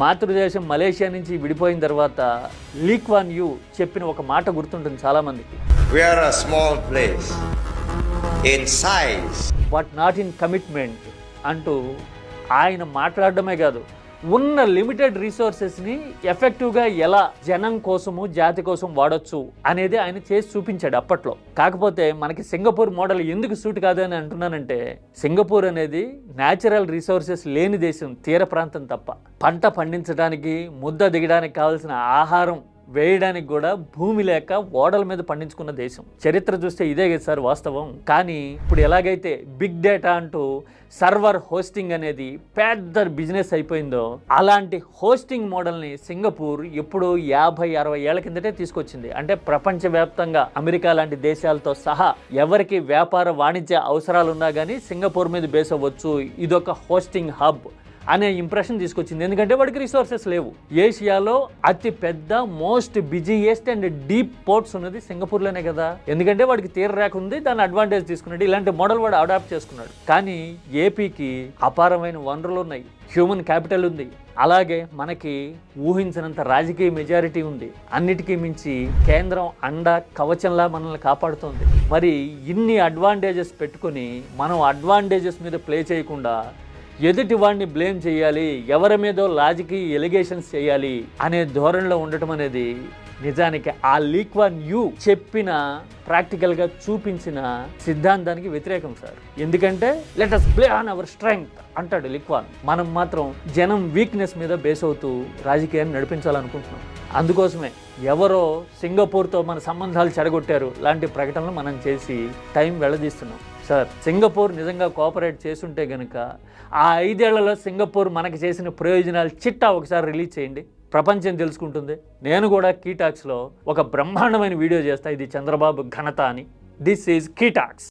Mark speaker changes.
Speaker 1: మాతృదేశం Malaysia నుంచి విడిపోయిన తర్వాత లీక్ వాన్ యూ చెప్పిన ఒక మాట గుర్తుంటుంది చాలామందికి
Speaker 2: a small place in size.
Speaker 1: But not in commitment అంటూ ఆయన మాట్లాడడమే కాదు ఉన్న లిమిటెడ్ రిసోర్సెస్ని ఎఫెక్టివ్గా ఎలా జనం కోసము జాతి కోసం వాడొచ్చు అనేది ఆయన చేసి చూపించాడు అప్పట్లో. కాకపోతే మనకి సింగపూర్ మోడల్ ఎందుకు సూట్ కాదు అని అంటున్నానంటే సింగపూర్ అనేది న్యాచురల్ రిసోర్సెస్ లేని దేశం తీర ప్రాంతం తప్ప. పంట పండించడానికి ముద్ద దిగడానికి కావాల్సిన ఆహారం వేయడానికి కూడా భూమి లేక ఓడల మీద పండించుకున్న దేశం. చరిత్ర చూస్తే ఇదే కదా సార్ వాస్తవం. కానీ ఇప్పుడు ఎలాగైతే బిగ్ డేటా అంటూ సర్వర్ హోస్టింగ్ అనేది పెద్ద బిజినెస్ అయిపోయిందో అలాంటి హోస్టింగ్ మోడల్ని సింగపూర్ ఎప్పుడు యాభై అరవై ఏళ్ళ కిందటే తీసుకొచ్చింది. అంటే ప్రపంచవ్యాప్తంగా అమెరికా లాంటి దేశాలతో సహా ఎవరికి వ్యాపార వాణిజ్య అవసరాలు ఉన్నా కానీ సింగపూర్ మీద బేస్ అవ్వచ్చు. ఇదొక హోస్టింగ్ హబ్. అనే ఇంప్రెషన్ తీసుకొచ్చింది. ఎందుకంటే వాడికి రిసోర్సెస్ లేవు. ఏషియాలో అతి పెద్ద most busiest and deep ports ఉన్నది సింగపూర్లోనే కదా. ఎందుకంటే వాడికి తీర రేఖ ఉంది దాని అడ్వాంటేజ్ తీసుకున్నాడు. ఇలాంటి మోడల్ వాడు అడాప్ట్ చేసుకున్నాడు. కానీ ఏపీకి అపారమైన వనరులు ఉన్నాయి. హ్యూమన్ క్యాపిటల్ ఉంది. అలాగే మనకి ఊహించినంత రాజకీయ మెజారిటీ ఉంది. అన్నిటికీ మించి కేంద్రం అండ కవచంలా మనల్ని కాపాడుతోంది. మరి ఇన్ని అడ్వాంటేజెస్ పెట్టుకుని మనం అడ్వాంటేజెస్ మీద ప్లే చేయకుండా ఎదుటి వాడిని బ్లేమ్ చేయాలి ఎవరి మీదో లాజికి ఎలిగేషన్స్ చేయాలి అనే ధోరణిలో ఉండటం అనేది నిజానికి ఆ లీక్ వన్ యూ చెప్పిన ప్రాక్టికల్గా చూపించిన సిద్ధాంతానికి వ్యతిరేకం సార్ ఎందుకంటే let us play on our strength అంటాడు లిక్వాన్ మనం మాత్రం జనం వీక్నెస్ మీద బేస్ అవుతూ రాజకీయాన్ని నడిపించాలనుకుంటున్నాం. అందుకోసమే ఎవరో సింగపూర్తో మన సంబంధాలు చెడగొట్టారు లాంటి ప్రకటనలు మనం చేసి టైం వెళ్ళదీస్తున్నాం సార్ సింగపూర్ నిజంగా కోఆపరేట్ చేసుంటే కనుక ఆ ఐదేళ్ళలో సింగపూర్ మనకి చేసిన ప్రయోజనాలు చిట్టా ఒకసారి రిలీజ్ చేయండి. ప్రపంచం తెలుసుకుంటుంది. నేను కూడా కీటాక్స్లో ఒక బ్రహ్మాండమైన వీడియో చేస్తా. ఇది చంద్రబాబు ఘనత అని. This is కీటాక్స్